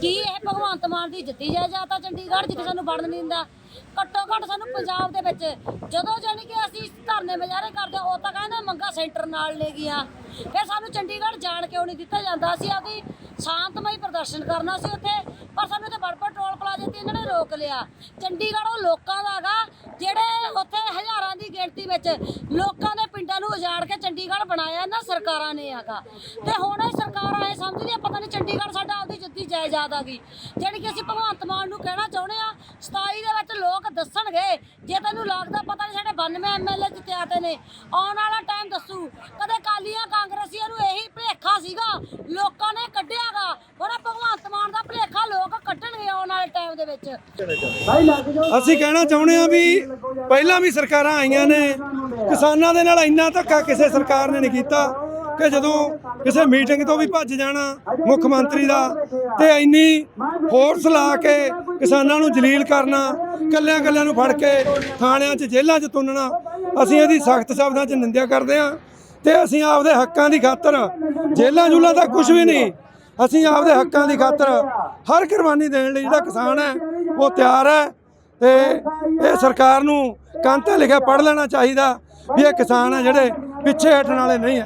ਕੀ ਇਹ ਭਗਵੰਤ ਮਾਨ ਦੀ ਜਿੱਤੀ ਹੈ ਜਾਂ ਤਾਂ ਚੰਡੀਗੜ੍ਹ ਜਿੱਥੇ ਸਾਨੂੰ ਵੜਨ ਨਹੀਂ ਦਿੰਦਾ? ਘੱਟੋ ਘੱਟ ਸਾਨੂੰ ਪੰਜਾਬ ਦੇ ਵਿੱਚ ਜਦੋਂ ਜਾਨੀ ਕਿ ਅਸੀਂ ਧਰਨੇ ਮੁਜ਼ਾਹਰੇ ਕਰਦੇ ਉਹ ਤਾਂ ਕਹਿੰਦੇ ਮੰਗਾ ਸੈਂਟਰ ਨਾਲ ਲੈ ਗਿਆ ਫਿਰ ਸਾਨੂੰ ਚੰਡੀਗੜ੍ਹ ਜਾਣ ਕਿਉਂ ਨਹੀਂ ਦਿੱਤਾ ਜਾਂਦਾ? ਅਸੀਂ ਆਪਦੀ ਸ਼ਾਂਤਮਈ ਪ੍ਰਦਰਸ਼ਨ ਕਰਨਾ ਸੀ ਉੱਥੇ, ਪਰ ਸਾਨੂੰ ਤੇ ਬੜਪੜ ਟੋਲ ਪਲਾਜ਼ੇ ਤੇ ਇਹਨਾਂ ਨੇ ਰੋਕ ਲਿਆ। ਚੰਡੀਗੜ੍ਹ ਉਹ ਲੋਕਾਂ ਦਾ ਹੈਗਾ ਜਿਹੜੇ ਉੱਥੇ ਹਜ਼ਾਰਾਂ ਦੀ ਗਿਣਤੀ ਵਿੱਚ ਲੋਕਾਂ ਦੇ ਪਿੰਡਾਂ ਨੂੰ ਉਜਾੜ ਕੇ ਚੰਡੀਗੜ੍ਹ ਬਣਾਇਆ ਇਹਨਾਂ ਸਰਕਾਰਾਂ ਨੇ ਹੈਗਾ ਤੇ ਹੁਣ ਇਹ ਸਰਕਾਰਾਂ ਇਹ ਸਮਝਦੀਆਂ ਪਤਾ ਨਹੀਂ ਚੰਡੀਗੜ੍ਹ ਸਾਡਾ ਆਪਦੀ ਜਾਇਦਾਦ ਆ ਗਈ ਜਿਹੜੀ ਕਿ ਅਸੀਂ ਭਗਵੰਤ ਮਾਨ ਨੂੰ ਕਹਿਣਾ ਚਾਹੁੰਦੇ ਆ 27 ਦੇ ਵਿੱਚ ਲੋਕ ਦੱਸਣਗੇ। ਜੇ ਤੈਨੂੰ ਲੱਗਦਾ ਪਤਾ ਨਹੀਂ ਸਾਡੇ 92 ਐਮਐਲਏ ਜਿੱਤਿਆ ਤੇ ਨੇ, ਆਉਣ ਵਾਲਾ ਟਾਈਮ ਦੱਸੂ। ਕਦੇ ਕਾਲੀਆਂ ਕਾਂਗਰਸੀਆਂ ਨੂੰ ਇਹੀ ਭਲੇਖਾ ਸੀਗਾ, ਲੋਕਾਂ ਨੇ ਕੱਢਿਆਗਾ। ਹੁਣ ਭਗਵੰਤ ਮਾਨ ਦਾ ਭਲੇਖਾ ਲੋਕ ਕੱਢਣਗੇ ਆਉਣ ਵਾਲੇ ਟਾਈਮ ਦੇ ਵਿੱਚ। ਅਸੀਂ ਕਹਿਣਾ ਚਾਹੁੰਦੇ ਆ ਵੀ ਪਹਿਲਾਂ ਵੀ ਸਰਕਾਰਾਂ ਆਈਆਂ ਨੇ। ਕਿਸਾਨਾਂ ਦੇ ਨਾਲ ਇੰਨਾ ਧੱਕਾ ਕਿਸੇ ਸਰਕਾਰ ਨੇ ਨਹੀਂ ਕੀਤਾ। ਕਿ ਜਦੋਂ ਕਿਸੇ ਮੀਟਿੰਗ ਤੋਂ ਵੀ ਭੱਜ ਜਾਣਾ ਮੁੱਖ ਮੰਤਰੀ ਦਾ, ਤੇ ਇੰਨੀ ਫੋਰਸ ਲਾ ਕੇ ਕਿਸਾਨਾਂ ਨੂੰ ਜਲੀਲ ਕਰਨਾ ਕੱਲਿਆਂ ਕੱਲਿਆਂ ਨੂੰ ਫੜ ਕੇ ਥਾਣਿਆਂ 'ਚ ਜੇਲ੍ਹਾਂ 'ਚ ਤੁੰਨਣਾ, ਅਸੀਂ ਇਹਦੀ ਸਖਤ ਸ਼ਬਦਾਂ 'ਚ ਨਿੰਦਿਆ ਕਰਦੇ ਹਾਂ ਤੇ ਅਸੀਂ ਆਪਦੇ ਹੱਕਾਂ ਦੀ ਖਾਤਰ ਜੇਲ੍ਹਾਂ ਜੁਲਾਂ ਦਾ ਕੁਝ ਵੀ ਨਹੀਂ, ਅਸੀਂ ਆਪਦੇ ਹੱਕਾਂ ਦੀ ਖਾਤਰ ਹਰ ਕੁਰਬਾਨੀ ਦੇਣ ਲਈ ਜਿਹੜਾ ਕਿਸਾਨ ਹੈ, ਉਹ ਤਿਆਰ ਹੈ ਤੇ ਇਹ ਸਰਕਾਰ ਨੂੰ ਕੰਨ ਤੇ ਲਿਖਿਆ ਪੜ ਲੈਣਾ ਚਾਹੀਦਾ ਵੀ ਇਹ ਕਿਸਾਨ ਹੈ ਜਿਹੜੇ ਪਿੱਛੇ ਹਟਣ ਵਾਲੇ ਨਹੀਂ ਹੈ।